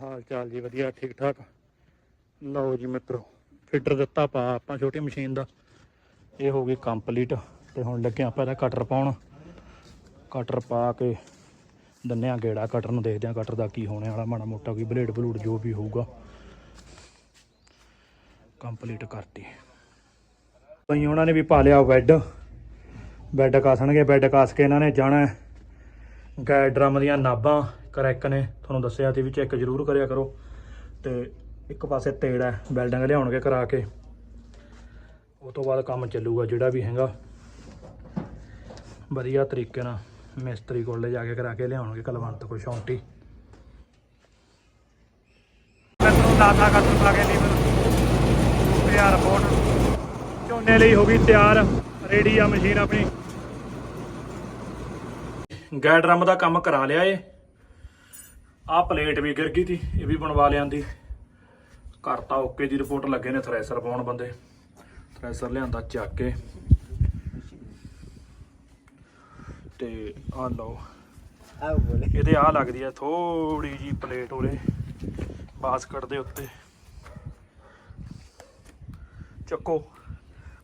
ਹਾਲ ਚਾਲ ਜੀ ਵਧੀਆ, ਠੀਕ ਠਾਕ। ਲਓ ਜੀ ਮਿੱਤਰੋ ਫਿਟਰ ਦਿੱਤਾ ਪਾ ਆਪਾਂ ਛੋਟੀ ਮਸ਼ੀਨ ਦਾ। ਇਹ ਹੋ ਗਈ ਕੰਪਲੀਟ, ਤੇ ਹੁਣ ਲੱਗੇ ਆਪਾਂ ਇਹਦਾ ਕਟਰ ਪਾਉਣ। ਕਟਰ ਪਾ ਕੇ ਦੰਨੇ ਆ ਗੇੜਾ ਕਟਰ ਨੂੰ ਦੇਖਦੇ ਆ ਕਟਰ ਦਾ ਕੀ ਹੋਣੇ ਵਾਲਾ, ਮਾੜਾ ਮੋਟਾ ਕੋਈ ਬਲੇਡ ਬਲੂਡ ਜੋ ਵੀ ਹੋਊਗਾ। ਕੰਪਲੀਟ ਕਰਤੀ। ਬਈ ਉਹਨਾਂ ਨੇ ਵੀ ਪਾ ਲਿਆ ਬੈੱਡ ਬੈੱਡ ਕਾਸਣਗੇ ਬੈੱਡ ਕਾਸ ਕੇ ਇਹਨਾਂ ਨੇ ਜਾਣਾ ਹੈ। ਗੈ ਡਰਮ ਦੀਆਂ ਨਾਭਾਂ ਕਰੈਕ ਨੇ ਤੁਹਾਨੂੰ ਦੱਸਿਆ ਸੀ ਵੀ ਚੈੱਕ ਜ਼ਰੂਰ ਕਰਿਆ ਕਰੋ। ਤੇ ਇੱਕ ਪਾਸੇ ਤੇੜ ਹੈ ਵੈਲਡਿੰਗ ਲਿਆਉਣਗੇ ਕਰਾ ਕੇ। ਉਹ ਤੋਂ ਬਾਅਦ ਕੰਮ ਚੱਲੂਗਾ ਜਿਹੜਾ ਵੀ ਹੈਗਾ। ਵਧੀਆ ਤਰੀਕੇ ਨਾਲ ਮਿਸਤਰੀ ਕੋਲ ਲੈ ਜਾ ਕੇ ਕਰਾ ਕੇ ਲਿਆਉਣਗੇ ਕਲਵੰਤ ਕੋ ਸ਼ੌਂਟੀ। ਮੈਨੂੰ ਲਾਤਾ ਕਸਮ ਲਾ ਕੇ ਲੀਵਰ ਯਾਰ ਰਿਪੋਰਟ ਝੋਨੇ ਲਈ ਹੋ ਗਈ ਤਿਆਰ ਰੈਡੀ ਆ ਮਸ਼ੀਨ ਆਪਣੀ। ਗੈਡ ਡਰਮ ਦਾ ਕੰਮ ਕਰਾ ਲਿਆ ਏ। ਆਹ ਪਲੇਟ ਵੀ ਗਿਰ ਗਈ ਤੀ ਇਹ ਵੀ ਬਣਵਾ ਲਿਆਂਦੀ। ਕਰਤਾ ਓਕੇ ਦੀ ਰਿਪੋਰਟ ਲੱਗੇ ਨੇ ਥ੍ਰੈਸ਼ਰ ਪਾਉਣ ਬੰਦੇ। ਥ੍ਰੈਸ਼ਰ ਲਿਆਂਦਾ ਚੱਕ ਕੇ। ਤੇ ਆਹ ਲਓ ਇਹਦੇ ਆ ਲੱਗਦੀ ਆ ਥੋੜੀ ਜੀ ਪਲੇਟ ਉਰੇ ਬਾਸਕਟ ਦੇ ਉੱਤੇ। ਚੱਕੋ।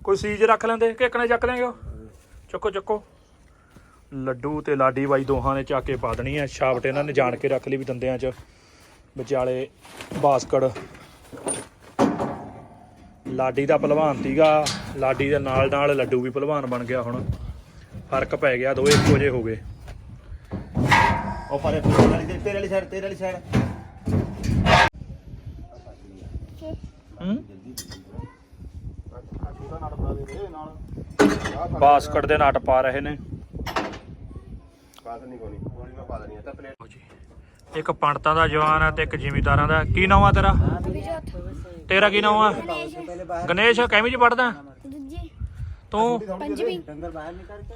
ਕੋਈ ਸੀਜ ਰੱਖ ਲੈਂਦੇ? ਕਿ ਇੱਕਨੇ ਚੱਕ ਲੈਂਗੇ ਚੱਕੋ ਚੱਕੋ। ਲੱਡੂ ਤੇ ਲਾਡੀ ਬਾਈ ਦੋਹਾਂ ਨੇ ਚੱਕ ਕੇ ਪਾ ਦੇਣੀ ਆ। ਛਾਪਟ ਇਹਨਾਂ ਨੇ ਜਾਣ ਕੇ ਰੱਖ ਲਈ ਵੀ ਦੰਦਿਆਂ 'ਚ। ਵਿਚਾਲੇ ਬਾਸਕਟ ਲਾਡੀ ਦਾ ਪਹਿਲਵਾਨ ਸੀਗਾ। ਲਾਡੀ ਦੇ ਨਾਲ ਨਾਲ ਲੱਡੂ ਵੀ ਪਹਿਲਵਾਨ ਬਣ ਗਿਆ ਹੁਣ। ਫ਼ਰਕ ਪੈ ਗਿਆ ਦੋਵੇਂ ਇੱਕੋ ਜਿਹੇ ਹੋ ਗਏ। ਉਹ ਪਰੇ ਤੇਰੇ ਵਾਲੀ ਤੇਰੇ ਵਾਲੀ ਸਾਈਡ ਤੇਰੇ ਵਾਲੀ ਸਾਈਡ ਹੂੰ? ਬਾਸਕਟ ਦੇ ਨਟ ਪਾ ਰਹੇ ਨੇ। ਬਾਤ ਨਹੀਂ ਕੋਣੀ ਕੋਣੀ ਮੈਂ ਪਾ ਦੇਣੀ ਆ ਤਾਂ ਪਲੇਟ। ਲਓ ਜੀ ਇੱਕ ਪੰਡਤਾਂ ਦਾ ਜਵਾਨ ਹੈ ਤੇ ਇੱਕ ਜ਼ਿਮੀਦਾਰਾਂ ਦਾ। ਕੀ ਨਾਮ ਆ ਤੇਰਾ? ਤੇਰਾ ਕੀ ਨਾਮ ਆ? ਗਣੇਸ਼। ਕਿਵੇਂ ਚ ਪੜਦਾ ਦੂਜੀ। ਤੂੰ? ਪੰਜਵੀਂ।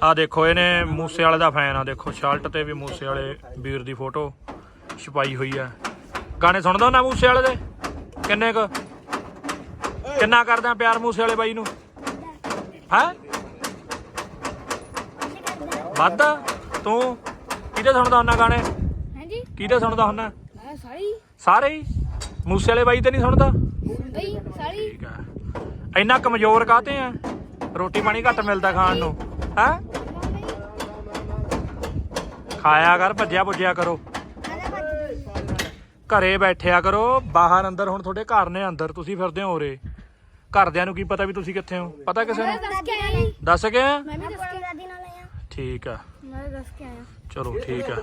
ਆ ਦੇਖੋ ਇਹਨੇ ਮੂਸੇ ਵਾਲੇ ਦਾ ਫੈਨ ਆ। ਦੇਖੋ ਸ਼ਰਟ ਤੇ ਵੀ ਮੂਸੇ ਵਾਲੇ ਵੀਰ ਦੀ ਫੋਟੋ ਛਪਾਈ ਹੋਈ ਆ। ਗਾਣੇ ਸੁਣਦਾ ਨਾ ਮੂਸੇ ਵਾਲੇ ਦੇ? ਕਿੰਨੇ ਕ? ਕਿੰਨਾ ਕਰਦਾ ਪਿਆਰ ਮੂਸੇ ਵਾਲੇ ਬਾਈ ਨੂੰ? ਹੈ? ਵੱਧ ਤੂੰ? ਕਿਹਦੇ ਸੁਣਦਾ ਹੁੰਨਾ ਗਾਣੇ? ਹਾਂਜੀ। ਕਿਹਦੇ ਸੁਣਦਾ ਹੁੰਨਾ? ਮੈਂ ਸਾਰੀ ਸਾਰੇ ਹੀ? ਮੂਸੇ ਵਾਲੇ ਬਾਈ ਤੇ ਨਹੀਂ ਸੁਣਦਾ? ਬਈ ਸਾਰੀ ਠੀਕ ਆ। ਇੰਨਾ ਕਮਜ਼ੋਰ ਕਾਤੇ ਆ? ਰੋਟੀ ਪਾਣੀ ਘੱਟ ਮਿਲਦਾ ਖਾਣ ਨੂੰ। ਹੈ? ਖਾਇਆ ਕਰ ਭੱਜਿਆ ਭੁੱਜਿਆ ਕਰੋ। ਘਰੇ ਬੈਠਿਆ ਕਰੋ। ਬਾਹਰ ਅੰਦਰ ਹੁਣ ਤੁਹਾਡੇ ਘਰ ਨੇ ਅੰਦਰ। ਤੁਸੀਂ ਫਿਰਦੇ ਹੋ ਉਰੇ। ਘਰਦਿਆਂ ਨੂੰ ਕੀ ਪਤਾ ਵੀ ਤੁਸੀਂ ਕਿੱਥੇ ਹੋ? ਪਤਾ ਕਿਸੇ ਨੂੰ? ਦੱਸ ਕੇ? ਮੈਂ ਵੀ ਦੱਸ ਕੇ ਠੀਕ ਆ। ਮੈਂ ਦੱਸ ਕੇ ਆਇਆ। ਚਲੋ ਠੀਕ ਆ।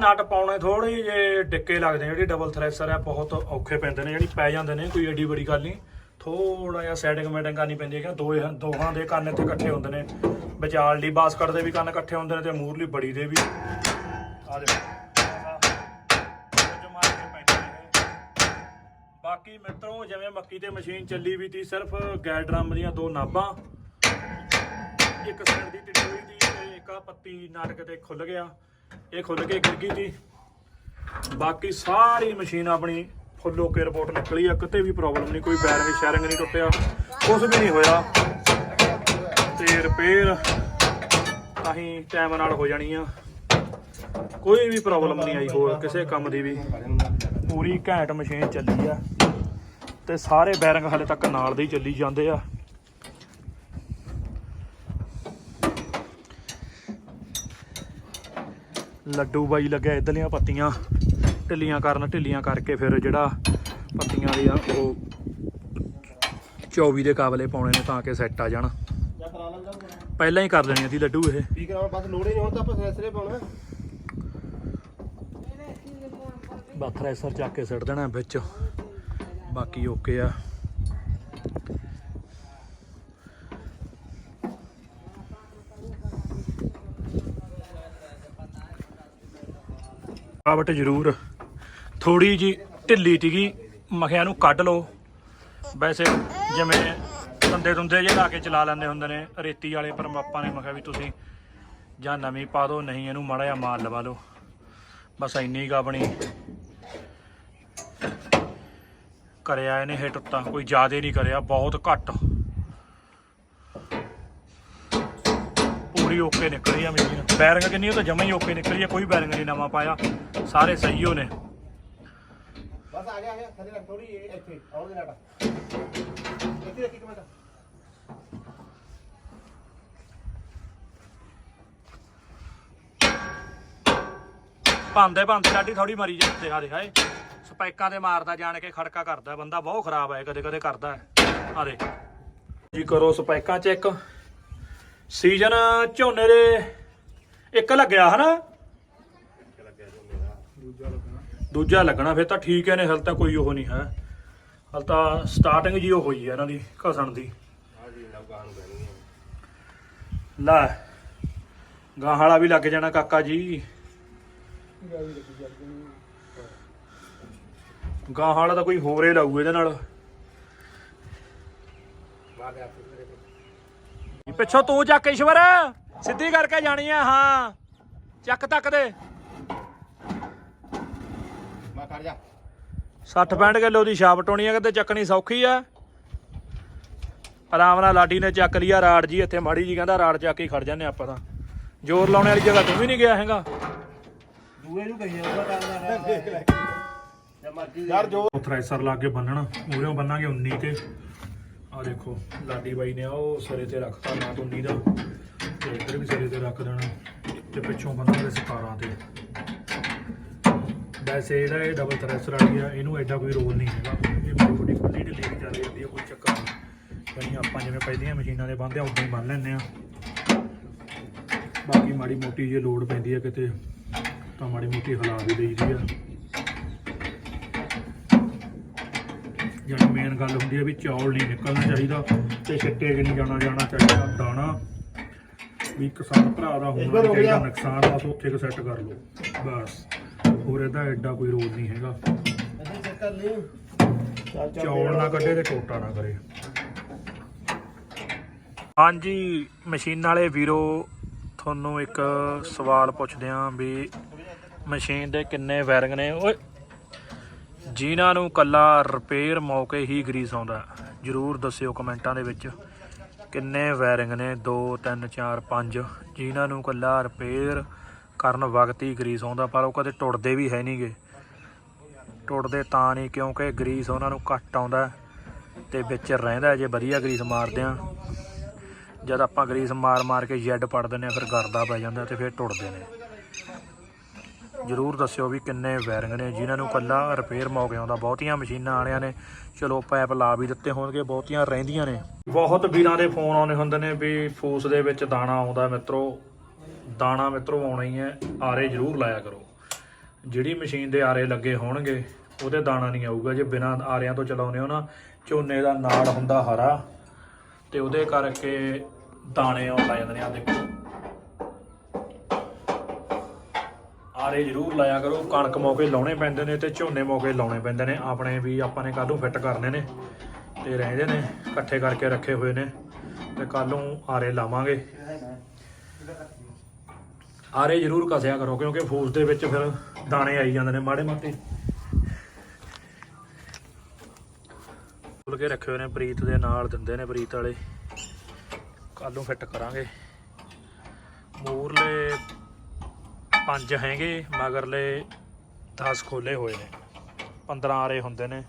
ਨਟ ਪਾਉਣੇ ਥੋੜੇ ਜੇ ਡਿੱਕੇ ਲੱਗਦੇ ਜਿਹੜੀ ਡਬਲ ਥ੍ਰੈਸ਼ਰ ਆ ਬਹੁਤ ਔਖੇ ਪੈਂਦੇ ਨੇ ਜਿਹੜੀ ਪੈ ਜਾਂਦੇ ਨੇ ਕੋਈ ਏਡੀ ਬੜੀ ਗੱਲ ਨਹੀਂ। ਥੋੜਾ ਜਿਹਾ ਸੈਟਿੰਗ ਮੈਟਿੰਗ ਕਰਨੀ ਪੈਂਦੀ ਹੈ ਕਿ ਦੋ ਦੋਹਾਂ ਦੇ ਕੰਨ ਇੱਥੇ ਇਕੱਠੇ ਹੁੰਦੇ ਨੇ। ਵਿਚਾਲ ਦੀ ਬਾਸਕਟ ਦੇ ਵੀ ਕੰਨ ਇਕੱਠੇ ਹੁੰਦੇ ਨੇ ਤੇ ਮੂਰਲੀ ਬੜੀ ਦੇ ਵੀ। ਆ ਦੇਖੋ। ਬਾਕੀ ਮਿੱਤਰੋ ਜਿਵੇਂ ਮੱਕੀ ਤੇ ਮਸ਼ੀਨ ਚੱਲੀ ਵੀ ਤੀ ਸਿਰਫ ਗੈਰ ਡਰਮ ਦੀਆਂ ਦੋ ਨਾਭਾਂ ਇੱਕ ਸਾਈਡ ਦੀ ਟਿੱਡੀ ਹੋਈ ਦੀ ਤੇ ਇੱਕ ਆਹ ਪੱਤੀ ਨਾਟਕ ਤੇ ਖੁੱਲ ਗਿਆ। ਇਹ ਖੁੱਲ ਕੇ ਗਿਰ ਗਈ ਤੀ ਬਾਕੀ ਸਾਰੀ ਮਸ਼ੀਨ ਆਪਣੀ ਫੁੱਲ ਕੇ ਰਿਪੋਰਟ ਨਿਕਲੀ ਆ, ਕਿਤੇ ਵੀ ਪ੍ਰੋਬਲਮ ਨਹੀਂ, ਕੋਈ ਬੈਰਿੰਗ ਸ਼ੈਰਿੰਗ ਨਹੀਂ ਟੁੱਟਿਆ ਕੁਝ ਵੀ ਨਹੀਂ ਹੋਇਆ। ਤੇ ਰਿਪੇਅਰ ਅਸੀਂ ਟਾਈਮ ਨਾਲ ਹੋ ਜਾਣੀ ਆ। ਕੋਈ ਵੀ ਪ੍ਰੋਬਲਮ ਨਹੀਂ ਆਈ ਹੋਰ, ਕਿਸੇ ਕੰਮ ਦੀ ਵੀ। ਪੂਰੀ ਘੈਂਟ ਮਸ਼ੀਨ ਚੱਲੀ ਆ ਤੇ ਸਾਰੇ ਬੈਰਿੰਗ ਹਲੇ ਤੱਕ ਨਾਲ ਦੇ ਹੀ ਚੱਲੀ ਜਾਂਦੇ ਆ। ਲੱਡੂ ਬਾਈ ਲੱਗਿਆ ਇਧਰਲੀਆਂ ਪੱਤੀਆਂ। ਢਿੱਲੀਆਂ ਕਰਨ ਢਿੱਲੀਆਂ ਕਰਕੇ ਫਿਰ ਜਿਹੜਾ ਪੱਤੀਆਂ ਦੀਆਂ ਉਹ 24 ਦੇ ਕਾਬਲੇ ਪਾਉਣੇ ਨੇ ਤਾਂ ਕਿ ਸੈੱਟ ਆ ਜਾਣ। ਪਹਿਲਾਂ ਹੀ ਕਰ ਲੈਣੀਆਂ ਸੀ ਲੱਡੂ ਇਹ। ਕੀ ਕਰਾਉਣਾ? ਬਸ ਲੋੜ ਹੀ ਨਹੀਂ ਹੁਣ ਤਾਂ ਆਪਾਂ ਸੈਸਰੇ ਪਾਉਣਾ। ਬਸ ਥ੍ਰੈਸ਼ਰ ਚੱਕ ਕੇ ਸਿੱਟ ਦੇਣਾ ਵਿੱਚ। ਬਾਕੀ ਓਕੇ ਆ। ਆਵਟ ਜ਼ਰੂਰ। ਥੋੜੀ ਜੀ ਢਿੱਲੀ ਤੀਗੀ ਮਖਿਆਂ ਨੂੰ ਕੱਢ ਲਓ। ਵੈਸੇ ਜਿਵੇਂ ਦੰਦੇ ਦੁੰਦੇ ਜੇ ਲਾ ਕੇ ਚਲਾ ਲੈਂਦੇ ਹੁੰਦੇ ਨੇ, ਰੇਤੀ ਵਾਲੇ, ਪਰ ਆਪਾਂ ਨੇ ਮਖਿਆ ਵੀ ਤੁਸੀਂ ਜਾਂ ਨਵੀਂ ਪਾ ਦਿਓ, ਨਹੀਂ ਇਹਨੂੰ ਮਾੜਾ ਜਿਹਾ ਮਾਲ ਲਵਾ ਲਓ ਬਸ ਇੰਨੀ ਕੁ ਆਪਣੀ ਕਰਿਆ ਇਹਨੇ ਹਿੱਟ ਉੱਤਾ, ਕੋਈ ਜ਼ਿਆਦਾ ਨਹੀਂ ਕਰਿਆ, ਬਹੁਤ ਘੱਟ। ਪੂਰੀ ਓਕੇ ਨਿਕਲੀ ਆ ਮਸ਼ੀਨ ਬੈਰਿੰਗ ਕਿੰਨੀ ਉਹ ਤਾਂ ਜਮਾ ਹੀ ਓਕੇ ਨਿਕਲੀ ਆ ਕੋਈ ਬੈਰਿੰਗ ਨਹੀਂ ਨਵਾਂ ਪਾਇਆ। ਸਾਰੇ ਸਹੀ ਹੋ ਨੇ। ਬਸ ਆ ਗਿਆ ਆ ਗਿਆ ਥੱਲੇ ਰੱਖ ਥੋੜੀ ਇੱਥੇ ਆਉਣ ਦੇ ਨਾਟਾ। ਇੱਥੇ ਰੱਖੀ ਕਮੈਂਟ ਭਾਂਦੇ ਭਾਂਦੇ ਲਾਡੀ ਥੋੜੀ ਮਰੀ ਜਾਂਦੇ ਆ ਦੇ ਹਾਏ ਸਪੈਕਾਂ ਤੇ ਮਾਰਦਾ ਜਾਣ ਕੇ ਖੜਕਾ ਕਰਦਾ ਬੰਦਾ ਬਹੁਤ ਖਰਾਬ ਹੈ ਕਦੇ ਕਦੇ ਕਰਦਾ। ਹੈ ਆ ਦੇ ਜੀ ਕਰੋ ਸਪੈਕਾਂ ਚੈੱਕ। ਸੀਜ਼ਨ ਝੋਨੇ ਦੇ ਇੱਕ ਲੱਗਿਆ ਹਨਾ? ਦੂਜਾ ਲੱਗਣਾ, ਫਿਰ ਤਾਂ ਠੀਕ ਹੈ ਨੇ, ਹਲ ਤਾਂ ਕੋਈ ਉਹ ਨਹੀਂ ਹੈ। ਹਲ ਤਾਂ ਸਟਾਰਟਿੰਗ ਜੀ ਉਹ ਹੋਈ ਹੈ ਇਹਨਾਂ ਦੀ, ਘਸਣ ਦੀ। ਲੈ ਗਾਂ ਵਾਲਾ ਵੀ ਲੱਗ ਜਾਣਾ ਕਾਕਾ ਜੀ। ਗਾਂ ਵਾਲਾ ਤਾਂ ਕੋਈ ਹੋਰੇ ਲਾਊ ਇਹਦੇ ਨਾਲ। ਪਿੱਛੋਂ ਤੂੰ ਚੱਕ ਈਸ਼ਵਰ। ਸਿੱਧੀ ਕਰਕੇ ਜਾਣੀ ਆ ਹਾਂ। ਚੱਕ ਤੱਕ ਦੇ। ਮੈਂ ਕਰ ਜਾ। 60 65 ਕਿਲੋ ਦੀ ਛਾਪ ਟੋਣੀ ਆ ਕਿਤੇ ਚੱਕਣੀ ਸੌਖੀ ਆ। ਆਰਾਮ ਨਾਲ ਲਾਡੀ ਨੇ ਚੱਕ ਲਿਆ ਰਾੜ ਜੀ ਇੱਥੇ ਮਾੜੀ ਜੀ ਕਹਿੰਦਾ ਰਾੜ ਚੱਕ ਕੇ ਖੜ ਜਾਂਦੇ ਆਪਾਂ ਤਾਂ। ਜ਼ੋਰ ਲਾਉਣ ਵਾਲੀ ਜਗ੍ਹਾ ਤੂੰ ਵੀ ਨਹੀਂ ਗਿਆ ਹੈਗਾ। ਦੂਏ ਨੂੰ ਕਹੀ ਜਾਊਗਾ ਤਾਂ ਯਾਰ ਜੋ ਥ੍ਰੈਸ਼ਰ ਲਾ ਕੇ ਬੰਨਣਾ ਮੂਹਰੋਂ ਬੰਨਾਂਗੇ 19 ਤੇ ਆ ਦੇਖੋ, ਲਾਡੀ ਬਾਈ ਨੇ ਉਹ ਸਿਰੇ ਤੇ ਰੱਖਤਾ ਨਾ 19 ਦਾ। ਤੇ ਇੱਧਰ ਵੀ ਸਿਰੇ ਤੇ ਰੱਖ ਦੇਣਾ। ਤੇ ਪਿੱਛੋਂ ਬੰਨਾਂਗੇ 17 ਤੇ। ਵੈਸੇ ਜਿਹੜਾ ਇਹ ਡਬਲ ਥ੍ਰੈਸ਼ਰ ਵਾਲੀ ਆ, ਇਹਨੂੰ ਐਡਾ ਕੋਈ ਰੋਲ ਨਹੀਂ ਹੈਗਾ। ਇਹ ਮਾੜੀ ਮੋਟੀ ਖੁੱਲੀ ਢਿੱਲੀ ਵੀ ਚੱਲ ਜਾਂਦੀ ਆ, ਕੋਈ ਚੱਕਰ ਨਹੀਂ। ਯਾਨੀ ਆਪਾਂ ਜਿਵੇਂ ਪਹਿਲੀਆਂ ਮਸ਼ੀਨਾਂ ਦੇ ਬੰਨਦੇ ਆ, ਉਦਾਂ ਹੀ ਬੰਨ ਲੈਂਦੇ ਆ। ਬਾਕੀ ਮਾੜੀ ਮੋਟੀ ਜੇ ਲੋਡ ਪੈਂਦੀ ਆ ਕਿਤੇ, ਤਾਂ ਮਾੜੀ ਮੋਟੀ ਹਿਲਾ ਵੀ ਦੇਈਦੀ ਆ। ਜਿਹੜੀ ਮੇਨ ਗੱਲ ਹੁੰਦੀ ਹੈ ਵੀ ਚੌਲ ਨਹੀਂ ਨਿਕਲਣਾ ਚਾਹੀਦਾ ਤੇ ਛਿੱਟੇ ਕਿ ਨਹੀਂ ਜਾਣਾ ਜਾਣਾ ਚਾਹੀਦਾ ਦਾਣਾ ਵੀ ਕਿਸਾਨ ਭਰਾ ਦਾ ਹੋਣਾ ਚਾਹੀਦਾ। ਨੁਕਸਾਨ ਬਸ ਉੱਥੇ ਕੁ ਸੈੱਟ ਕਰ ਲਓ। ਬਸ। ਹੋਰ ਇਹਦਾ ਐਡਾ ਕੋਈ ਰੋਲ ਨਹੀਂ ਹੈਗਾ। ਚੌਲ ਨਾ ਕੱਢੇ ਤੇ ਟੋਟਾ ਨਾ ਕਰੇ। ਹਾਂਜੀ ਮਸ਼ੀਨ ਵਾਲੇ ਵੀਰੋ ਤੁਹਾਨੂੰ ਇੱਕ ਸਵਾਲ ਪੁੱਛਦੇ ਆਂ ਵੀ ਮਸ਼ੀਨ ਦੇ ਕਿੰਨੇ ਵਾਇਰਿੰਗ ਨੇ? ਓਏ ਜਿਨ੍ਹਾਂ ਨੂੰ ਕੱਲਾ ਰਿਪੇਅਰ ਮੌਕੇ ਹੀ ਗਰੀਸ ਆਉਂਦਾ ਜਰੂਰ ਦੱਸਿਓ ਕਮੈਂਟਾਂ ਦੇ ਵਿੱਚ ਕਿੰਨੇ ਵਾਇਰਿੰਗ ਨੇ। 2 3 4 5 ਜਿਨ੍ਹਾਂ ਨੂੰ ਕੱਲਾ ਰਿਪੇਅਰ ਕਰਨ ਵਕਤ ਹੀ ਗਰੀਸ ਆਉਂਦਾ, ਪਰ ਉਹ ਕਦੇ ਟੁੱਟਦੇ ਵੀ ਹੈ ਨਹੀਂਗੇ ਟੁੱਟਦੇ ਤਾਂ ਨਹੀਂ ਕਿਉਂਕਿ ਗਰੀਸ ਉਹਨਾਂ ਨੂੰ ਘੱਟ ਆਉਂਦਾ ਤੇ ਵਿੱਚ ਰਹਿੰਦਾ ਜੇ ਵਧੀਆ ਗਰੀਸ ਮਾਰਦੇ ਆ ਜਦ ਆਪਾਂ ਗਰੀਸ ਮਾਰ ਮਾਰ ਕੇ ਜੈਡ ਪੜ ਦਿੰਦੇ ਆ ਫਿਰ ਗਰਦਾ ਪੈ ਜਾਂਦਾ ਤੇ ਫਿਰ ਟੁੱਟਦੇ ਨੇ। ਜਰੂਰ ਦੱਸਿਓ ਵੀ ਕਿੰਨੇ ਵਾਇਰਿੰਗ ਨੇ, ਜਿਨ੍ਹਾਂ ਨੂੰ ਕੱਲਾ ਰਿਪੇਅਰ ਮੌਕੇ ਆਉਂਦਾ। ਬਹੁਤੀਆਂ ਮਸ਼ੀਨਾਂ ਵਾਲਿਆਂ ਨੇ, ਚਲੋ ਪਾਈਪ ਲਾ ਵੀ ਦਿੱਤੇ ਹੋਣਗੇ, ਬਹੁਤੀਆਂ ਰਹਿੰਦੀਆਂ ਨੇ। ਬਹੁਤ ਵੀਰਾਂ ਦੇ ਫੋਨ ਆਉਂਦੇ ਹੁੰਦੇ ਨੇ ਵੀ ਫੂਸ ਦੇ ਵਿੱਚ ਦਾਣਾ ਆਉਂਦਾ ਮਿੱਤਰੋ। ਦਾਣਾ ਮਿੱਤਰੋ, ਆਉਣਾ ਹੀ ਹੈ। ਆਰੇ ਜਰੂਰ ਲਾਇਆ ਕਰੋ। ਜਿਹੜੀ ਮਸ਼ੀਨ ਦੇ ਆਰੇ ਲੱਗੇ ਹੋਣਗੇ, ਉਹਦੇ ਦਾਣਾ ਨਹੀਂ ਆਊਗਾ। ਜੇ ਬਿਨਾਂ ਆਰਿਆਂ ਤੋਂ ਚਲਾਉਂਦੇ ਹੋ ਨਾ, ਝੋਨੇ ਦਾ ਨਾੜ ਹੁੰਦਾ ਹਰਾ, ਤੇ ਉਹਦੇ ਕਰਕੇ ਦਾਣੇ ਆਉਣ ਜਾਂਦੇ ਨੇ। ਆ ਦੇਖੋ। ਆਰੇ ਜ਼ਰੂਰ ਲਾਇਆ ਕਰੋ। ਕਣਕ ਮੌਕੇ ਲਾਉਣੇ ਪੈਂਦੇ ਨੇ ਤੇ ਝੋਨੇ ਮੌਕੇ ਲਾਉਣੇ ਪੈਂਦੇ ਨੇ। ਆਪਣੇ ਵੀ ਆਪਾਂ ਨੇ ਕੱਲ ਨੂੰ ਫਿੱਟ ਕਰਨੇ ਨੇ ਤੇ ਰਹਿੰਦੇ ਨੇ, ਇਕੱਠੇ ਕਰਕੇ ਰੱਖੇ ਹੋਏ ਨੇ ਤੇ ਕੱਲ ਨੂੰ ਆਰੇ ਲਾਵਾਂਗੇ। ਆਰੇ ਜ਼ਰੂਰ ਕਸਿਆ ਕਰੋ ਕਿਉਂਕਿ ਫੂਸ ਦੇ ਵਿੱਚ ਫਿਰ ਦਾਣੇ ਆਈ ਜਾਂਦੇ ਨੇ ਮਾੜੇ ਮਾਟੇ। ਖੁੱਲ ਕੇ ਰੱਖੇ ਹੋਏ ਨੇ, ਪ੍ਰੀਤ ਦੇ ਨਾਲ ਦਿੰਦੇ ਨੇ ਪ੍ਰੀਤ ਵਾਲੇ। ਕੱਲ ਨੂੰ ਫਿੱਟ ਕਰਾਂਗੇ। ਮੂਰਲੇ ਪੰਜ ਹੈਗੇ ਮਗਰਲੇ 10 ਖੋਲੇ ਹੋਏ ਨੇ। 15 ਆਰੇ ਹੁੰਦੇ ਨੇ।